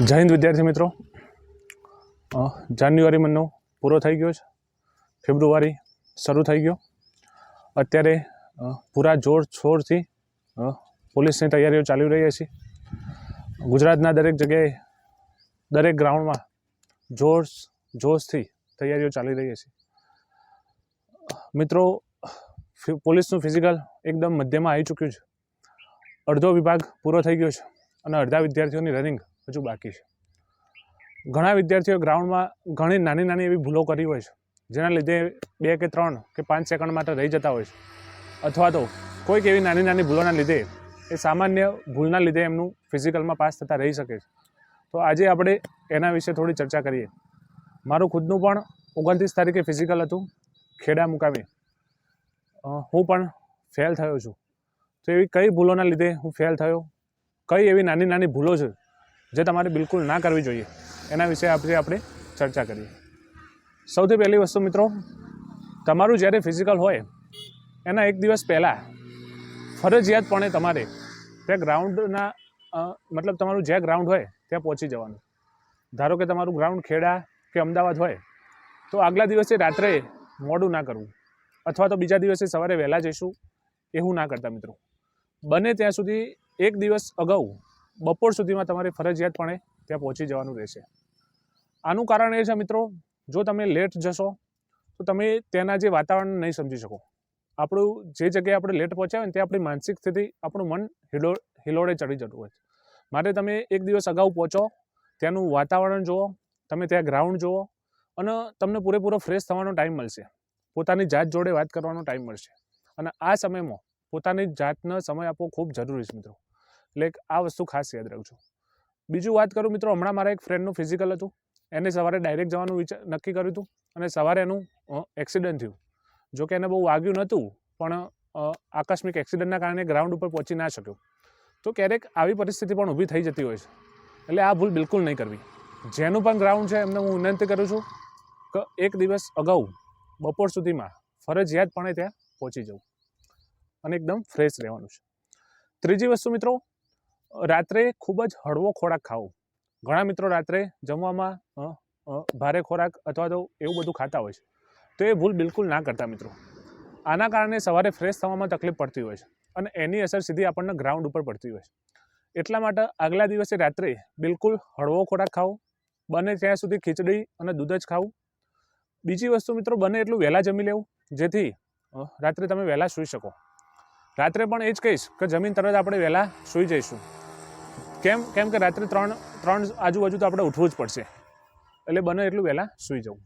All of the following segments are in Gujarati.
જય હિન્દ વિદ્યાર્થી મિત્રો. જાન્યુઆરી મહિનો પૂરો થઈ ગયો છે. ફેબ્રુઆરી શરૂ થઈ ગયો. અત્યારે પૂરા જોર શોરથી પોલીસની તૈયારીઓ ચાલી રહી છે. ગુજરાતના દરેક જગ્યાએ, દરેક ગ્રાઉન્ડમાં જોર, જોશથી તૈયારીઓ ચાલી રહી છે. મિત્રો પોલીસનું ફિઝિકલ એકદમ મધ્યમાં આવી ચૂક્યું છે. અડધો વિભાગ પૂરો થઈ ગયો છે અને અડધા વિદ્યાર્થીઓની રનિંગ હજુ બાકી છે. ઘણા વિદ્યાર્થીઓ ગ્રાઉન્ડમાં ઘણી નાની નાની એવી ભૂલો કરી હોય છે, જેના લીધે બે કે ત્રણ કે પાંચ સેકન્ડ માટે રહી જતા હોય છે. અથવા તો કોઈક એવી નાની નાની ભૂલોના લીધે એ સામાન્ય ભૂલના લીધે એમનું ફિઝિકલમાં પાસ થતા રહી શકે છે. તો આજે આપણે એના વિશે થોડી ચર્ચા કરીએ. મારું ખુદનું પણ ઓગણત્રીસ તારીખે ફિઝિકલ હતું, ખેડા મુકામે. હું પણ ફેલ થયો છું. તો એવી કઈ ભૂલોના લીધે હું ફેલ થયો? કઈ એવી નાની નાની ભૂલો છે જે તમારે બિલકુલ ના કરવી જોઈએ. એના વિશે આજે આપણે ચર્ચા કરીએ. સૌથી પહેલી વસ્તુ મિત્રો, તમારું જ્યારે ફિઝિકલ હોય, એના એક દિવસ પહેલાં ફરજિયાતપણે તમારે ત્યાં ગ્રાઉન્ડના મતલબ તમારું જે ગ્રાઉન્ડ હોય, ત્યાં પહોંચી જવાનું. ધારો કે તમારું ગ્રાઉન્ડ ખેડા કે અમદાવાદ હોય, તો આગલા દિવસે રાત્રે મોડું ના કરવું. અથવા તો બીજા દિવસે સવારે વહેલા જઈશું, એવું ના કરતા મિત્રો. બને ત્યાં સુધી એક દિવસ અગાઉ બપોર સુધીમાં તમારે ફરજિયાતપણે ત્યાં પહોંચી જવાનું રહેશે. આનું કારણ એ છે મિત્રો, જો તમે લેટ જશો, તો તમે ત્યાંના જે વાતાવરણ નહીં સમજી શકો. આપણું જે જગ્યાએ આપણે લેટ પહોંચ્યા હોય ને, ત્યાં આપણી માનસિક સ્થિતિ, આપણું મન હિલો હિલોડે ચડી જતું હોય છે. માટે તમે એક દિવસ અગાઉ પહોંચો, ત્યાંનું વાતાવરણ જુઓ, તમે ત્યાં ગ્રાઉન્ડ જુઓ, અને તમને પૂરેપૂરો ફ્રેશ થવાનો ટાઈમ મળશે. પોતાની જાત જોડે વાત કરવાનો ટાઈમ મળશે. અને આ સમયમાં પોતાની જાતનો સમય આપવો ખૂબ જરૂરી છે મિત્રો. એટલે આ વસ્તુ ખાસ યાદ રાખજો. બીજું વાત કરું મિત્રો, હમણાં મારા એક ફ્રેન્ડનું ફિઝિકલ હતું. એને સવારે ડાયરેક્ટ જવાનું વિચાર, નક્કી કર્યું હતું અને સવારે એનું એક્સિડન્ટ થયું. જો કે એને બહુ વાગ્યું નહોતું, પણ આકસ્મિક એક્સિડન્ટના કારણે ગ્રાઉન્ડ ઉપર પહોંચી ના શક્યો. તો ક્યારેક આવી પરિસ્થિતિ પણ ઊભી થઈ જતી હોય છે. એટલે આ ભૂલ બિલકુલ નહીં કરવી. જેનું પણ ગ્રાઉન્ડ છે એમને હું વિનંતી કરું છું કે એક દિવસ અગાઉ, બપોર સુધીમાં ફરજિયાતપણે ત્યાં પહોંચી જવું અને એકદમ ફ્રેશ રહેવાનું છે. ત્રીજી વસ્તુ મિત્રો રાત્રે ખૂબ જ હળવો ખોરાક ખાવો. ઘણા મિત્રો રાત્રે જમવામાં ભારે ખોરાક અથવા તો એવું બધું ખાતા હોય છે. તો એ ભૂલ બિલકુલ ના કરતા મિત્રો. આના કારણે સવારે ફ્રેશ થવામાં તકલીફ પડતી હોય છે અને એની અસર સીધી આપણને ગ્રાઉન્ડ ઉપર પડતી હોય છે. એટલા માટે આગલા દિવસે રાત્રે બિલકુલ હળવો ખોરાક ખાવો. બને ત્યાં સુધી ખીચડી અને દૂધ જ ખાવું. બીજી વસ્તુ મિત્રો બને એટલું વહેલા જમી લેવું, જેથી રાત્રે તમે વહેલા સૂઈ શકો. રાત્રે પણ એ જ કહીશ કે જમીન તરત આપણે વહેલા સૂઈ જઈશું. કેમ કેમ કે રાત્રે ત્રણ ત્રણ આજુબાજુ તો આપણે ઉઠવું જ પડશે. એટલે બને એટલું વહેલાં સૂઈ જવું.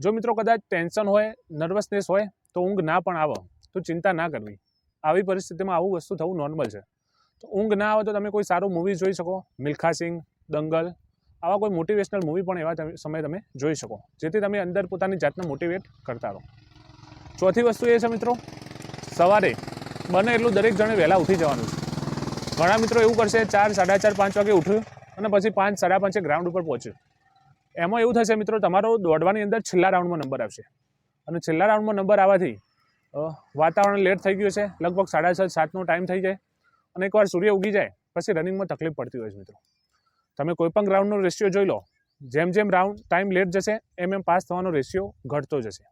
જો મિત્રો કદાચ ટેન્શન હોય નર્વસનેસ હોય, તો ઊંઘ ના પણ આવે. તો ચિંતા ના કરવી. આવી પરિસ્થિતિમાં આવું વસ્તુ થવું નોર્મલ છે. તો ઊંઘ ના આવે તો તમે કોઈ સારું મૂવી જોઈ શકો, મિલ્ખા સિંહ દંગલ, આવા કોઈ મોટિવેશનલ મૂવી પણ એવા સમયે તમે જોઈ શકો. જેથી તમે અંદર પોતાની જાતને મોટિવેટ કરતા રહો. ચોથી વસ્તુ એ છે મિત્રો, સવારે બને એટલું દરેક જણે વહેલા ઉઠી જવાનું છે. ઘણા મિત્રો એવું કરશે, ચાર, સાડા ચાર, પાંચ વાગે ઉઠ્યું અને પછી પાંચ, સાડા પાંચે ગ્રાઉન્ડ ઉપર પહોંચ્યું એમાં એવું થશે મિત્રો, તમારો દોડવાની અંદર છેલ્લા રાઉન્ડમાં નંબર આવશે. અને છેલ્લા રાઉન્ડમાં નંબર આવવાથી વાતાવરણ લેટ થઈ ગયું છે લગભગ સાડા છ, સાતનો ટાઈમ થઈ જાય અને એકવાર સૂર્ય ઉગી જાય, પછી રનિંગમાં તકલીફ પડતી હોય છે મિત્રો. તમે કોઈપણ ગ્રાઉન્ડનો રેશિયો જોઈ લો, જેમ જેમ રાઉન્ડ ટાઈમ લેટ જશે, એમ એમ પાસ થવાનો રેશિયો ઘટતો જશે.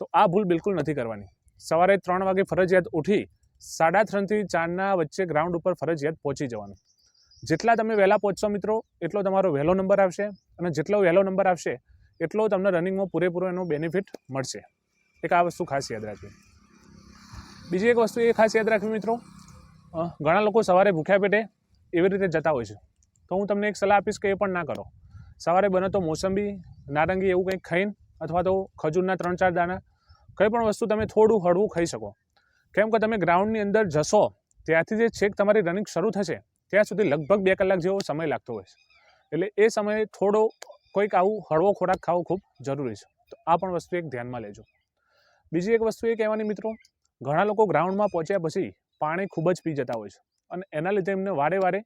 તો આ ભૂલ બિલકુલ નથી કરવાની. સવારે ત્રણ વાગે ફરજિયાત ઉઠી સાડા ત્રણથી ચારના વચ્ચે ગ્રાઉન્ડ ઉપર ફરજિયાત પહોંચી જવાનું. જેટલા તમે વહેલા પહોંચશો મિત્રો, એટલો તમારો વહેલો નંબર આવશે અને જેટલો વહેલો નંબર આવશે, એટલો તમને રનિંગમાં પૂરેપૂરો એનો બેનિફિટ મળશે. એક આ વસ્તુ ખાસ યાદ રાખવી બીજી એક વસ્તુ એ ખાસ યાદ રાખવી મિત્રો ઘણા લોકો સવારે ભૂખ્યા પેટે એવી રીતે જતા હોય છે. તો હું તમને એક સલાહ આપીશ કે એ પણ ના કરો. સવારે બને તો મોસંબી, નારંગી એવું કંઈક ખાઈને અથવા તો ખજૂરના ત્રણ ચાર દાણા, કંઈ પણ વસ્તુ તમે થોડું હળવું ખાઈ શકો. કેમ કે તમે ગ્રાઉન્ડની અંદર જશો, ત્યાંથી જે છેક તમારી રનિંગ શરૂ થશે, ત્યાં સુધી લગભગ બે કલાક જેવો સમય લાગતો હોય છે. એટલે એ સમયે થોડો કોઈક આવું હળવો ખોરાક ખાવો ખૂબ જરૂરી છે. તો આ પણ વસ્તુ એક ધ્યાનમાં લેજો. બીજી એક વસ્તુ એ કહેવાની મિત્રો, ઘણા લોકો ગ્રાઉન્ડમાં પહોંચ્યા પછી પાણી ખૂબ જ પી જતા હોય છે અને એના લીધે એમને વારે વારે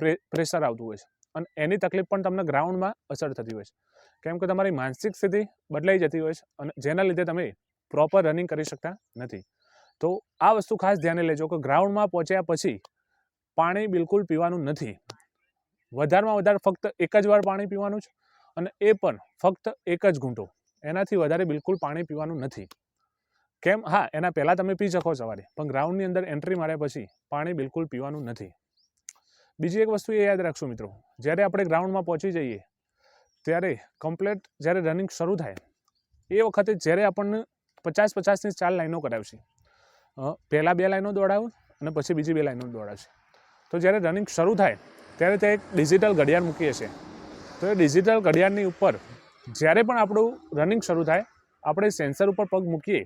પ્રે, પ્રેશર આવતું હોય છે અને એની તકલીફ પણ તમને ગ્રાઉન્ડમાં અસર થતી હોય છે. કેમ કે તમારી માનસિક સ્થિતિ બદલાઈ જતી હોય છે અને જેના લીધે તમે પ્રોપર રનિંગ કરી શકતા નથી. તો આ વસ્તુ ખાસ ધ્યાને લેજો કે ગ્રાઉન્ડમાં પહોંચ્યા પછી પાણી બિલકુલ પીવાનું નથી. વધારમાં વધારે ફક્ત એક જ વાર પાણી પીવાનું છે અને એ પણ ફક્ત એક જ ઘૂંટો. એનાથી વધારે બિલકુલ પાણી પીવાનું નથી. કેમ? હા, એના પહેલાં તમે પી શકો સવારે, પણ ગ્રાઉન્ડની અંદર એન્ટ્રી માર્યા પછી પાણી બિલકુલ પીવાનું નથી. બીજી એક વસ્તુ એ યાદ રાખશું મિત્રો, જ્યારે આપણે ગ્રાઉન્ડમાં પહોંચી જઈએ, ત્યારે કમ્પ્લેટ જ્યારે રનિંગ શરૂ થાય, એ વખતે જ્યારે આપણને પચાસ પચાસની ચાર લાઈનો કરાવશે. પહેલાં બે લાઈનો દોડાવું અને પછી બીજી બે લાઈનો દોડાવશે તો જ્યારે રનિંગ શરૂ થાય, ત્યારે તે એક ડિજિટલ ઘડિયાળ મૂકીએ છીએ. તો એ ડિજિટલ ઘડિયાળની ઉપર જ્યારે પણ આપણું રનિંગ શરૂ થાય, આપણે સેન્સર ઉપર પગ મૂકીએ,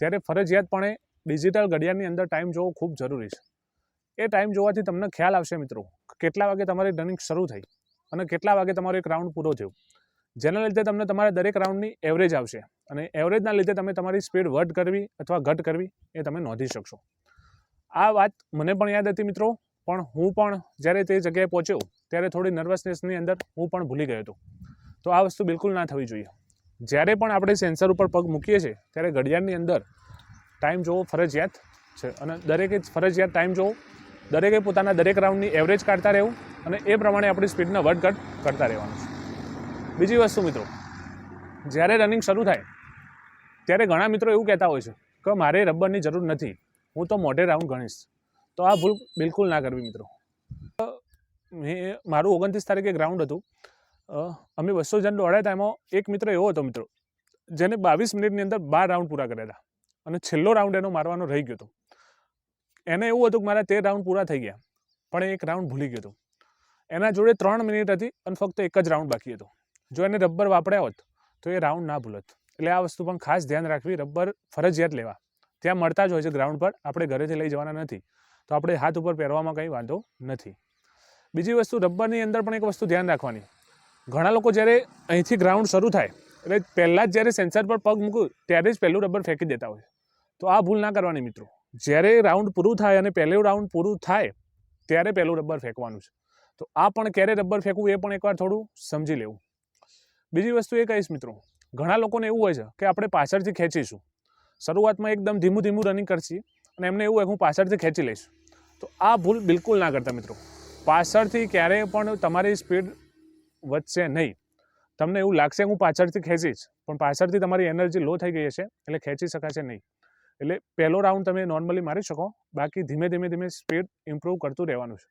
ત્યારે ફરજિયાતપણે ડિજિટલ ઘડિયાળની અંદર ટાઈમ જોવો ખૂબ જરૂરી છે. એ ટાઈમ જોવાથી તમને ખ્યાલ આવશે મિત્રો કેટલા વાગે તમારી રનિંગ શરૂ થઈ અને કેટલા વાગે તમારો એક રાઉન્ડ પૂરો થયો. જેના લીધે તમને તમારા દરેક રાઉન્ડની એવરેજ આવશે. અને એવરેજના લીધે તમે તમારી સ્પીડ વધ કરવી અથવા ઘટ કરવી એ તમે નોંધી શકશો. આ વાત મને પણ યાદ હતી મિત્રો, પણ હું પણ જ્યારે તે જગ્યાએ પહોંચ્યો, ત્યારે થોડી નર્વસનેસની અંદર હું પણ ભૂલી ગયો હતો. તો આ વસ્તુ બિલકુલ ના થવી જોઈએ. જ્યારે પણ આપણે સેન્સર ઉપર પગ મૂકીએ છીએ, ત્યારે ઘડિયાળની અંદર ટાઈમ જોવો ફરજિયાત છે. અને દરેકે ફરજિયાત ટાઈમ જોવો. દરેકે પોતાના દરેક રાઉન્ડની એવરેજ કાઢતા રહેવું અને એ પ્રમાણે આપણી સ્પીડને વધઘટ કરતા રહેવાનું છે. બીજી વસ્તુ મિત્રો, જ્યારે રનિંગ શરૂ થાય, ત્યારે ઘણા મિત્રો એવું કહેતા હોય છે કે મારે રબરની જરૂર નથી, હું તો મોઢે રાઉન્ડ ગણીશ. તો આ ભૂલ બિલકુલ ના કરવી મિત્રો. મેં મારું ઓગણત્રીસ તારીખે ગ્રાઉન્ડ હતું. અમે બસો જણ દોડ્યા હતા, એમાં એક મિત્ર એવો હતો મિત્રો, જેને બાવીસ મિનિટની અંદર બાર રાઉન્ડ પૂરા કર્યા હતા. અને છેલ્લો રાઉન્ડ એનો મારવાનો રહી ગયો હતો. એને એવું હતું કે મારા તેર રાઉન્ડ પૂરા થઈ ગયા, પણ એક રાઉન્ડ ભૂલી ગયો હતો. એના જોડે ત્રણ મિનિટ હતી અને ફક્ત એક જ રાઉન્ડ બાકી હતો. જો એને રબર વાપર્યા હોત, તો એ રાઉન્ડ ના ભૂલત. એટલે આ વસ્તુ પણ ખાસ ધ્યાન રાખવી, રબર ફરજિયાત લેવા. ત્યાં મળતા જ હોય છે ગ્રાઉન્ડ પર, આપણે ઘરેથી લઈ જવાના નથી. તો આપણે હાથ ઉપર પહેરવામાં કંઈ વાંધો નથી. બીજી વસ્તુ, રબરની અંદર પણ એક વસ્તુ ધ્યાન રાખવાની. ઘણા લોકો જ્યારે અહીંથી ગ્રાઉન્ડ શરૂ થાય, એટલે પહેલાં જ જ્યારે સેન્સર પર પગ મૂકું, ત્યારે જ પહેલું રબર ફેંકી દેતા હોય. તો આ ભૂલ ના કરવાની મિત્રો. જ્યારે રાઉન્ડ પૂરું થાય અને પહેલું રાઉન્ડ પૂરું થાય, ત્યારે પહેલું રબર ફેંકવાનું છે. તો આ પણ ક્યારે રબર ફેંકવું એ પણ એકવાર થોડું સમજી લેવું. બીજી વસ્તુ એ કહીશ મિત્રો, ઘણા લોકોને એવું હોય છે કે આપણે પાછળથી ખેંચીશું. શરૂઆતમાં એકદમ ધીમું ધીમું રનિંગ કરશી અને એમને એવું હોય હું પાછળથી ખેંચી લઈશ. તો આ ભૂલ બિલકુલ ના કરતા મિત્રો. પાછળથી ક્યારેય પણ તમારી સ્પીડ વધશે નહીં. તમને એવું લાગશે હું પાછળથી ખેંચીશ, પણ પાછળથી તમારી એનર્જી લો થઈ ગઈ હશે એટલે ખેંચી શકાશે નહીં. એટલે પહેલો રાઉન્ડ તમે નોર્મલી મારી શકો, બાકી ધીમે ધીમે ધીમે સ્પીડ ઇમ્પ્રૂવ કરતું રહેવાનું છે.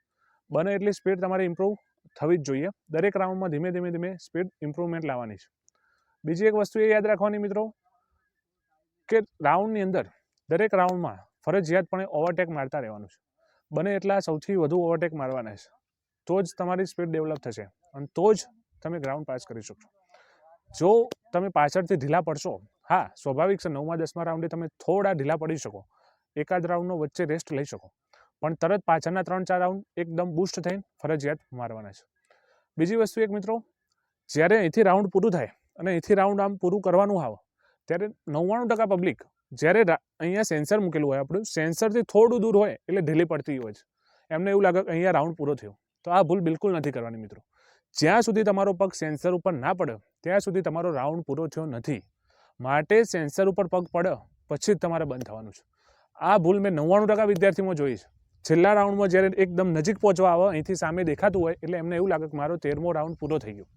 બને એટલી સ્પીડ તમારે ઇમ્પ્રૂવ થવી જ જોઈએ. દરેક રાઉન્ડમાં ધીમે ધીમે ધીમે સ્પીડ ઇમ્પ્રુવમેન્ટ લાવવાની છે. બીજી એક વસ્તુ એ યાદ રાખવાની મિત્રો, કે રાઉન્ડની અંદર દરેક રાઉન્ડમાં ફરજિયાતપણે ઓવરટેક મારતા રહેવાનું છે. બને એટલા સૌથી વધુ ઓવરટેક મારવાના છે. તો જ તમારી સ્પીડ ડેવલપ થશે અને તો જ તમે ગ્રાઉન્ડ પાસ કરી શકશો. જો તમે પાછળથી ઢીલા પડશો, હા, સ્વાભાવિક છે નવમા દસમા રાઉન્ડે તમે થોડા ઢીલા પડી શકો. એકાદ રાઉન્ડનો વચ્ચે રેસ્ટ લઈ શકો. પણ તરત પાછળના ત્રણ ચાર રાઉન્ડ એકદમ બૂસ્ટ થઈને ફરજિયાત મારવાના છે. બીજી વસ્તુ એક મિત્રો, જ્યારે અહીંથી રાઉન્ડ પૂરું થાય અને અહીંથી રાઉન્ડ આમ પૂરું કરવાનું આવે, ત્યારે નવ્વાણું ટકા પબ્લિક જ્યારે અહીંયા સેન્સર મૂકેલું હોય, આપણું સેન્સરથી થોડું દૂર હોય એટલે ઢીલી પડતી હોય છે. એમને એવું લાગે કે અહીંયા રાઉન્ડ પૂરો થયો. તો આ ભૂલ બિલકુલ નથી કરવાની મિત્રો. જ્યાં સુધી તમારો પગ સેન્સર ઉપર ના પડે, ત્યાં સુધી તમારો રાઉન્ડ પૂરો થયો નથી. માટે સેન્સર ઉપર પગ પડે, પછી જ તમારે બંધ થવાનું છે. આ ભૂલ મેં નવ્વાણું ટકા વિદ્યાર્થીમાં જોઈ છે. છેલ્લા રાઉન્ડમાં જ્યારે એકદમ નજીક પહોંચવા આવે, અહીંથી સામે દેખાતું હોય, એટલે એમને એવું લાગે કે મારો તેરમો રાઉન્ડ પૂરો થઈ ગયો.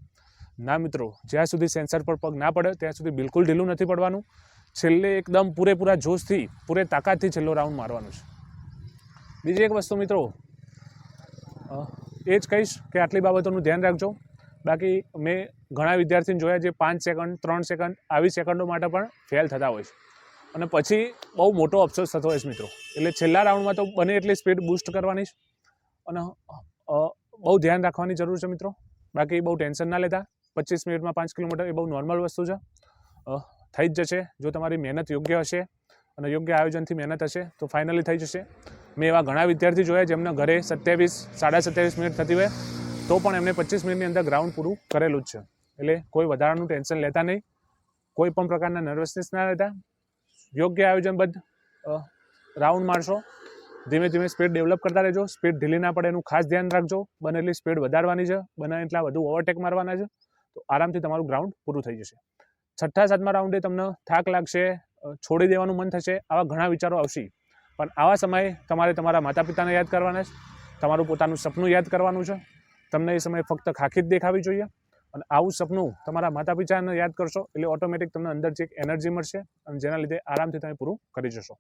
ના મિત્રો, જ્યાં સુધી સેન્સર પર પગ ના પડે, ત્યાં સુધી બિલકુલ ઢીલું નથી પડવાનું. છેલ્લે એકદમ પૂરેપૂરા જોશથી, પૂરે તાકાતથી છેલ્લો રાઉન્ડ મારવાનું છે. બીજી એક વસ્તુ મિત્રો એ જ કહીશ કે આટલી બાબતોનું ધ્યાન રાખજો. બાકી મેં ઘણા વિદ્યાર્થીને જોયા જે પાંચ સેકન્ડ, ત્રણ સેકન્ડ, આવી સેકન્ડો માટે પણ ફેલ થતા હોય છે. અને પછી બહુ મોટો અફસોસ થતો હોય છે મિત્રો. એટલે છેલ્લા રાઉન્ડમાં તો બને એટલી સ્પીડ બૂસ્ટ કરવાની છે અને બહુ ધ્યાન રાખવાની જરૂર છે મિત્રો. બાકી બહુ ટેન્શન ના લેતા. પચીસ મિનિટમાં પાંચ કિલોમીટર એ બહુ નોર્મલ વસ્તુ છે. થઈ જ જશે. જો તમારી મહેનત યોગ્ય હશે અને યોગ્ય આયોજનથી મહેનત હશે, તો ફાઇનલી થઈ જશે. મેં એવા ઘણા વિદ્યાર્થી જોયા જેમના ઘરે સત્યાવીસ, સાડા સત્યાવીસ મિનિટ થતી હોય, તો પણ એમને પચીસ મિનિટની અંદર ગ્રાઉન્ડ પૂરું કરેલું જ છે. એટલે કોઈ વધારાનું ટેન્શન લેતા નહીં. કોઈ પણ પ્રકારના નર્વસનેસ ના લેતા. યોગ્ય આયોજનબદ્ધ રાઉન્ડ મારશો. ધીમે ધીમે સ્પીડ ડેવલપ કરતા રહેજો. સ્પીડ ઢીલી ના પડે એનું ખાસ ધ્યાન રાખજો. બને એટલી સ્પીડ વધારવાની છે. બને એટલા વધુ ઓવરટેક મારવાના છે. તો આરામથી તમારું ગ્રાઉન્ડ પૂરું થઈ જશે. છઠ્ઠા, સાતમા રાઉન્ડે તમને થાક લાગશે છોડી દેવાનું મન થશે, આવા ઘણા વિચારો આવશે. પણ આવા સમયે તમારે તમારા માતા પિતાને યાદ કરવાના છે. તમારું પોતાનું સપનું યાદ કરવાનું છે. તમને એ સમયે ફક્ત ખાખી જ દેખાવી જોઈએ. અને આવું સપનું તમારા માતા પિતાને યાદ કરશો, એટલે ઓટોમેટિક તમને અંદરથી એક એનર્જી મળશે અને જેના લીધે આરામથી તમે પૂરું કરી જશો.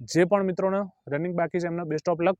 જે પણ મિત્રોને રનિંગ બાકી છે, એમને બેસ્ટ ઓફ લક